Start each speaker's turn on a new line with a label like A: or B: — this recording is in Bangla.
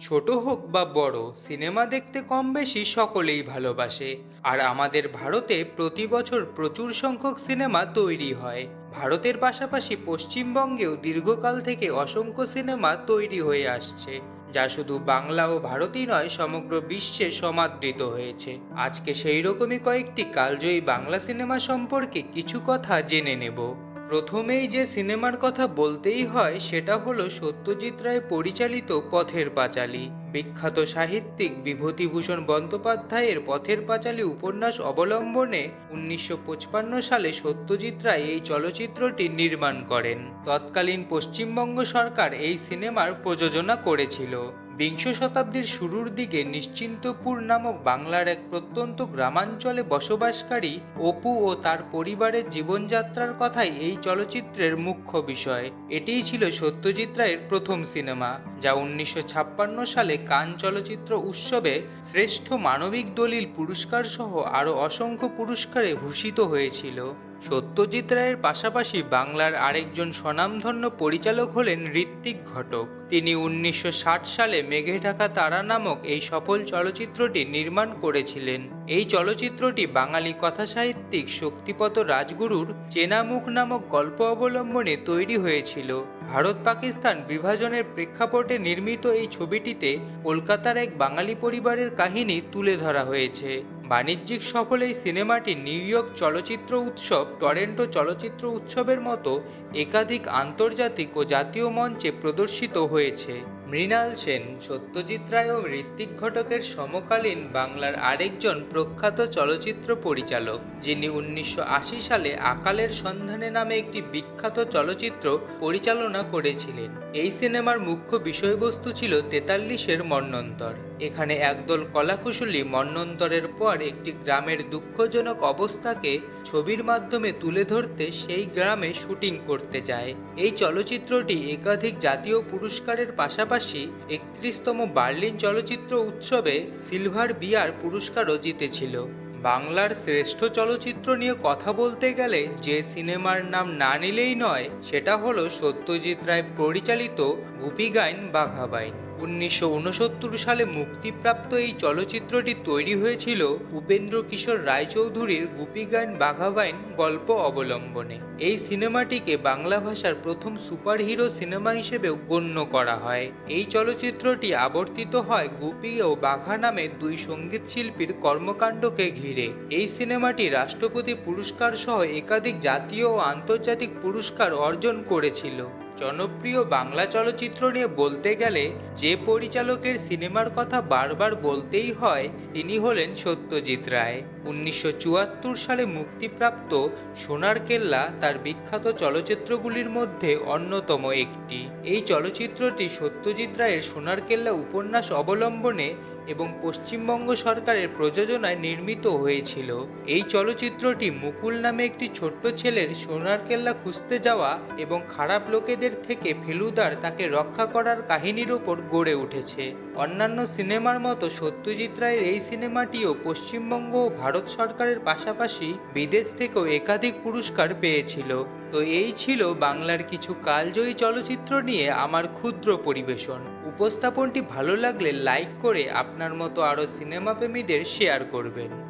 A: ছোট হোক বা বড়, সিনেমা দেখতে কম বেশি সকলেই ভালোবাসে। আর আমাদের ভারতে প্রতি বছর প্রচুর সংখ্যক সিনেমা তৈরি হয়। ভারতের পাশাপাশি পশ্চিমবঙ্গেও দীর্ঘকাল থেকে অসংখ্য সিনেমা তৈরি হয়ে আসছে, যা শুধু বাংলা ও ভারতই নয়, সমগ্র বিশ্বে সমাদৃত হয়েছে। আজকে সেই রকমই কয়েকটি কালজয়ী বাংলা সিনেমা সম্পর্কে কিছু কথা জেনে নেব। প্রথমেই যে সিনেমার কথা বলতেই হয় সেটা হলো সত্যজিৎ রায় পরিচালিত পথের পাঁচালী। বিখ্যাত সাহিত্যিক বিভূতিভূষণ বন্দ্যোপাধ্যায়ের পথের পাঁচালী উপন্যাস অবলম্বনে উনিশশো সালে সত্যজিৎ রায় এই চলচ্চিত্রটি নির্মাণ করেন। তৎকালীন পশ্চিমবঙ্গ সরকার এই সিনেমার প্রযোজনা করেছিল। বিংশ শতাব্দীর শুরুর দিকে নিশ্চিন্তপুর নামক বাংলার এক প্রত্যন্ত গ্রামাঞ্চলে বসবাসকারী অপু ও তার পরিবারের জীবনযাত্রার কথাই এই চলচ্চিত্রের মুখ্য বিষয়। এটিই ছিল সত্যজিৎ রায়ের প্রথম সিনেমা। যা উনিশশো ছাপ্পান্ন সালে কান চলচ্চিত্র উৎসবে শ্রেষ্ঠ মানবিক দলিল পুরস্কার সহ আরও অসংখ্য পুরস্কারে ভূষিত হয়েছিল। সত্যজিৎ রায়ের পাশাপাশি বাংলার আরেকজন স্বনামধন্য পরিচালক হলেন ঋত্বিক ঘটক। তিনি উনিশশো ষাট সালে মেঘে ঢাকা তারা নামক এই সফল চলচ্চিত্রটি নির্মাণ করেছিলেন। এই চলচ্চিত্রটি বাঙালি কথাসাহিত্যিক শক্তিপত রাজগুরুর চেনামুখ নামক গল্প অবলম্বনে তৈরি হয়েছিল। ভারত পাকিস্তান বিভাজনের প্রেক্ষাপটে নির্মিত এই ছবিটিতে কলকাতার এক বাঙালি পরিবারের কাহিনী তুলে ধরা হয়েছে। বাণিজ্যিক সফল এই সিনেমাটি নিউ ইয়র্ক চলচ্চিত্র উৎসব, টরেন্টো চলচ্চিত্র উৎসবের মতো একাধিক আন্তর্জাতিক ও জাতীয় মঞ্চে প্রদর্শিত হয়েছে। মৃণাল সেন, সত্যজিৎ রায় ও ঋত্বিক ঘটকের সমকালীন বাংলার আরেকজন প্রখ্যাত চলচ্চিত্র পরিচালক, যিনি উনিশশো আশি সালে আকালের সন্ধানে নামে একটি বিখ্যাত চলচ্চিত্র পরিচালনা করেছিলেন। এই সিনেমার মুখ্য বিষয়বস্তু ছিল তেতাল্লিশের মন্নন্তর এখানে একদল কলাকুশলী মন্নন্তরের পর একটি গ্রামের দুঃখজনক অবস্থাকে ছবির মাধ্যমে তুলে ধরতে সেই গ্রামে শুটিং করতে যায়। এই চলচ্চিত্রটি একাধিক জাতীয় পুরস্কারের পাশাপাশি একত্রিশতম বার্লিন চলচ্চিত্র উৎসবে সিলভার বিয়ার পুরস্কারও জিতেছিল। বাংলার শ্রেষ্ঠ চলচ্চিত্র নিয়ে কথা বলতে গেলে যে সিনেমার নাম না নিলেই নয়, সেটা হলো সত্যজিৎ রায় পরিচালিত গুপি গাইন বাঘাবাইন উনিশশো উনসত্তর সালে মুক্তিপ্রাপ্ত এই চলচ্চিত্রটি তৈরি হয়েছিল উপেন্দ্র কিশোর রায়চৌধুরীর গুপি গাইন বাঘাবাইন গল্প অবলম্বনে। এই সিনেমাটিকে বাংলা ভাষার প্রথম সুপারহিরো সিনেমা হিসেবেও গণ্য করা হয়। এই চলচ্চিত্রটি আবর্তিত হয় গুপি ও বাঘা নামে দুই সংগীত শিল্পীর কর্মকাণ্ডকে ঘিরে। এই সিনেমাটি রাষ্ট্রপতি পুরস্কার সহ একাধিক জাতীয় ও আন্তর্জাতিক পুরস্কার অর্জন করেছিল। জনপ্রিয় বাংলা চলচ্চিত্র নিয়ে বলতে গেলে যে পরিচালকের সিনেমার কথা বারবার বলতেই হয়, তিনি হলেন সত্যজিৎ রায়। উনিশশো চুয়াত্তর সালে মুক্তিপ্রাপ্ত সোনার কেল্লা তার বিখ্যাত চলচ্চিত্রগুলির মধ্যে অন্যতম একটি। এই চলচ্চিত্রটি সত্যজিৎ রায়ের সোনার কেল্লা উপন্যাস অবলম্বনে এবং পশ্চিমবঙ্গ সরকারের প্রযোজনায় নির্মিত হয়েছিল। এই চলচ্চিত্রটি মুকুল নামে একটি ছোট্ট ছেলের সোনার কেল্লা খুঁজতে যাওয়া এবং খারাপ লোকেদের থেকে ফেলুদার তাকে রক্ষা করার কাহিনীর ওপর গড়ে উঠেছে। অন্যান্য সিনেমার মতো সত্যজিৎ রায়ের এই সিনেমাটিও পশ্চিমবঙ্গ ও ভারত সরকারের পাশাপাশি বিদেশ থেকেও একাধিক পুরস্কার পেয়েছিল। তো এই ছিল বাংলার কিছু কালজয়ী চলচ্চিত্র নিয়ে আমার ক্ষুদ্র পরিবেশন। উপস্থাপনটি ভালো লাগলে লাইক করে আপনার মতো আরও সিনেমা প্রেমীদের শেয়ার করবেন।